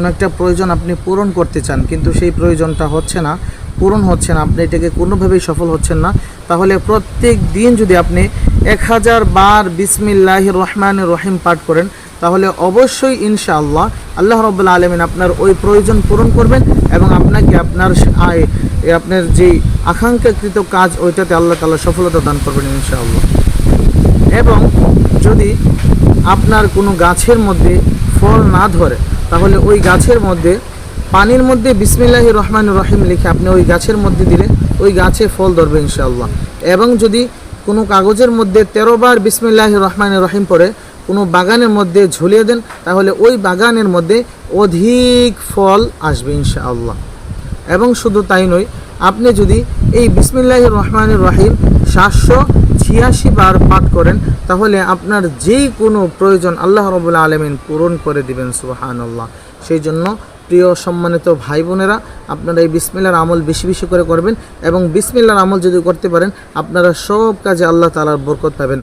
কোনো একটা প্রয়োজন আপনি পূরণ করতে চান, কিন্তু সেই প্রয়োজনটা হচ্ছে না, পূরণ হচ্ছে না, আপনি এটাকে কোনোভাবেই সফল হচ্ছেন না। তাহলে প্রত্যেক দিন যদি আপনি এক হাজার বার বিসমিল্লাহ রহমান রহিম পাঠ করেন, তাহলে অবশ্যই ইনশাআল্লাহ আল্লাহ রব্বুল্লা আলমিন আপনার ওই প্রয়োজন পূরণ করবেন এবং আপনাকে আপনার আয় আপনার যেই আকাঙ্ক্ষাকৃত কাজ, ওইটাতে আল্লাহ তাআলা সফলতা দান করবেন ইনশাআল্লাহ। এবং যদি আপনার কোনো গাছের মধ্যে ফল না ধরে, তাহলে ওই গাছের মধ্যে, পানির মধ্যে বিসমিল্লাহ রহমান রহিম লিখে আপনি ওই গাছের মধ্যে দিলে ওই গাছে ফল ধরবে ইনশাআল্লাহ। এবং যদি কোনো কাগজের মধ্যে তেরো বার বিসমিল্লাহ রহমান রহিম পরে কোনো বাগানের মধ্যে ঝুলিয়ে দেন, তাহলে ওই বাগানের মধ্যে অধিক ফল আসবে ইনশাআল্লাহ। এবং শুধু তাই নয় আপনি যদি এই বিসমিল্লাহ রহমান রাহিম সাতশো ছিয়াশি বার পাঠ করেন, তাহলে আপনার যে কোনো প্রয়োজন আল্লাহ রবুল্লা আলমিন পূরণ করে দিবেন সুবাহান আল্লাহ সেই জন্য প্রিয় সম্মানিত ভাই বোনেরা, আপনারা এই বিসমিল্লার আমল বেশি বেশি করে করবেন এবং বিসমিল্লার আমল যদি করতে পারেন, আপনারা সব কাজে আল্লাহ তালার বরকত পাবেন।